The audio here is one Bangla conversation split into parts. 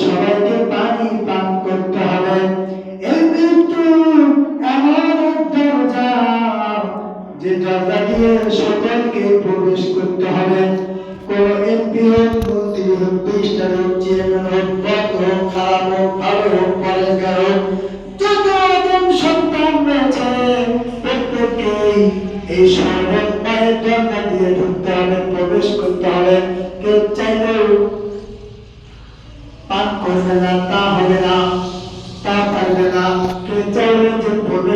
সবাইকে পানি পান করতে হবে। এই মৃত্যু এমন দরজা যে দরজা দিয়ে সকলকে প্রবেশ করতে হবে। কোন এমপি মন্ত্রী হোক, মিনিস্টার হোক, চেয়ারম্যান হোক বদ হোক, খারাপ হোক, ভালো হোক, পরেশগার হোক, যত আদম সন্তান রয়েছে, প্রত্যেককেই এই সর্বময়ের দরজা দিয়ে ঢুকতে হবে প্রবেশ করতে হবে কেউ চাইলেও পান করবে না তা হবে না তা পারবে না কেউ চাইলে যে প্রবেশ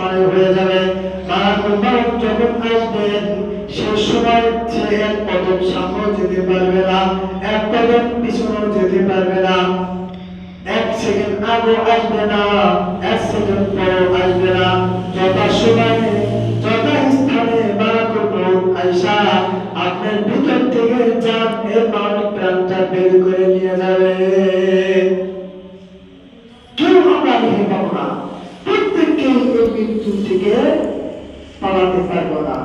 সময় হয়ে যাবে মারাকুল মাউত যখন আসবেন সে সময় সে এক কদম সামনে যেতে পারবে না, এক কদম পিছনে যেতে পারবে না। এক সেকেন্ড আগে আসবে না, এক সেকেন্ড পরেও আসবে না। যথা সময়ে, যথা স্থানে মাউত আইসা আপনার ভিতর থেকে যান এর পালাতে পারব না।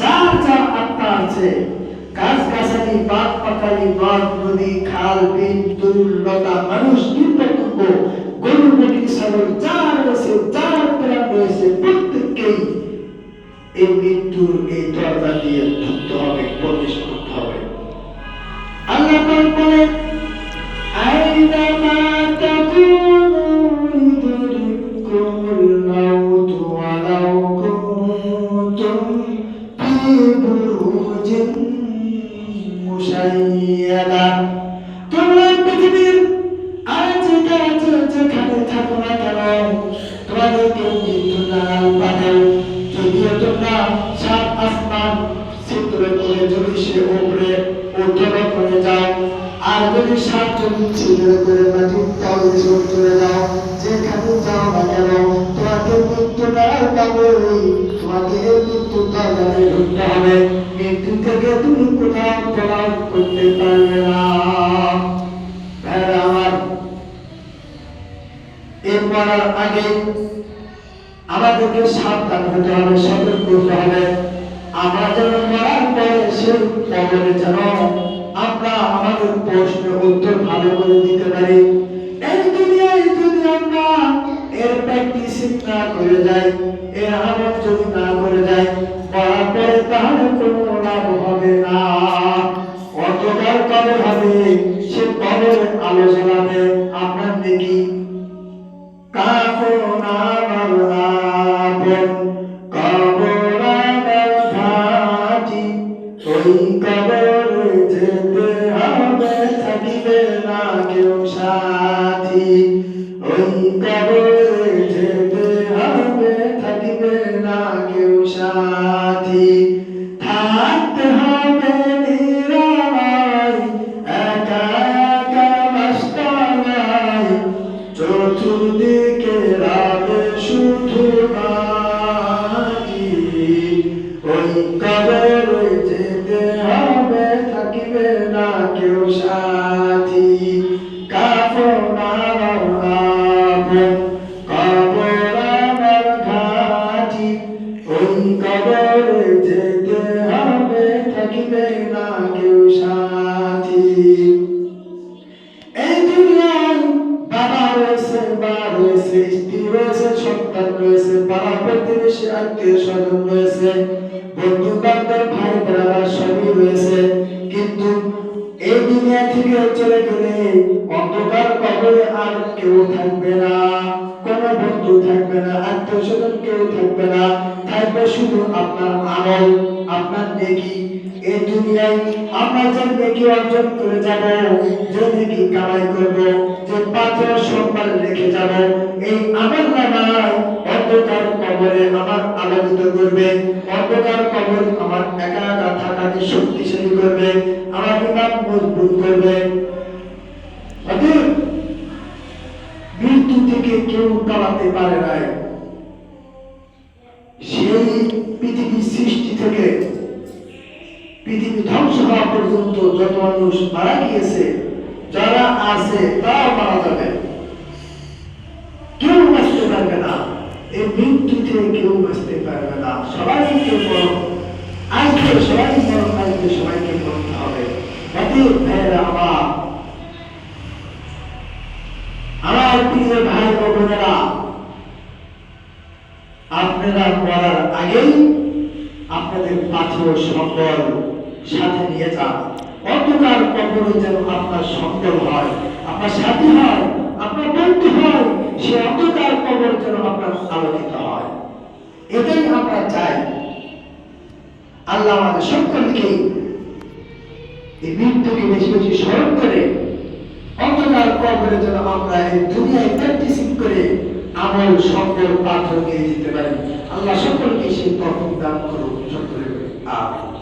যার যার আত্মা আছে, গাছ গাছালি নদ, খাল, বিল মানুষ গরু বেটি ছাগল যা রয়েছে যার প্রাণ রয়েছে, প্রত্যেককেই এই মৃত্যুর এই দরজা দিয়ে হবে, প্রবেশ করতে হবে। আল্লাহ বলেন তোমরা তোমরা পৃথিবীর আর যেটা আছে যেখানে থাকো না কেন তোমাদেরকে মৃত্যু জানাল পাবে। যদিও তোমরা সাত আসমান ছিদ্র করে যদি সে উপরে উঠে করে যাও, আর যদি সাত জমি ছিদ্র করে মাটি তাহলে চলে যাও, যেখানে যাও না কেন তোমাকে মৃত্যু জানাল পাবে। তোমাকে এই মৃত্যু মৃত্যু থেকে তুমি কোথাও পলায়ন করতে পারবে না। আমার। এর মরার আগে আমাদেরকে সাবধান হতে হবে, সতর্ক হতে হবে। আমরা যেন মরার পরে সেই কবরে যেন আমরা আমাদের প্রশ্নের উত্তর ভালো করে দিতে পারি। এই দুনিয়ায় যদি আমরা এর প্র্যাকটিস না করে যাই, এর আমল যদি না করে যাই তাহলে কোনো লাভ হবে না। অন্ধকার কবে হবে সে কবে ওই কবরে যেতে হবে, থাকিবে না কেউ সাথী। আপন কবর আমার থাকিবে না কেউ সাথী। এই দুনিয়ায় বাবা রয়েছে, মা রয়েছে, স্ত্রী রয়েছে, সন্তান রয়েছে। বন্ধু ভাই বোনেরা সবই রয়েছে। কিন্তু এই দুনিয়া থেকে চলে গেলে অন্ধকার কবরে আর কেউ থাকবে না। কোন বন্ধু থাকবে না আত্মীয় স্বজন কেউ থাকবে না। থাকবে শুধু আপনার আমল, আপনার নেকি। এই দুনিয়ায় আমরা যে নেকি অর্জন করে যাব, যে নেকি কামাই করব, যে পাথর সম্মান রেখে যাব, এই আমল নামায় অন্ধকার কবরে আমার আলোকিত করবে। অন্ধকার কবর আমার একা একা থাকাকে শক্তিশালী করবে। আমার ইমান মজবুত করবে। মৃত্যু থেকে কেউ পালাতে পারে সেই সৃষ্টি থেকে পৃথিবী ধ্বংস হওয়া পর্যন্ত যত মানুষ মারা গিয়েছে, যারা আছে তাও মারা যাবে কেউ বাঁচতে পারবে না এই মৃত্যু থেকে কেউ বাঁচতে পারবে না সবাইকে আসবে সবাই মরণ আসবে সবাইকে মরতে হবে আমার প্রিয় ভাই বোনেরা আপনারা মরার আগেই আপনাদের পাথর সম্বল সাথে নিয়ে যান। অন্ধকার কবরে যেন আপনার সম্বল হয়। আপনার সাথী হয় আপনার বন্ধু হয় সে অন্ধকার কবর যেন আপনার আলোকিত হয় এটাই আমরা চাই। আল্লাহ আমাদের সকলকে এই মৃত্যুকে বেশি বেশি স্মরণ করে অন্ধকার কবরে যেন আমরা এই দুনিয়ায় প্র্যাকটিসিং করে আমল সকল পাথর নিয়ে যেতে পারি। আল্লাহ সকলকে সেই তফিক দান করুন সকলে আমিন।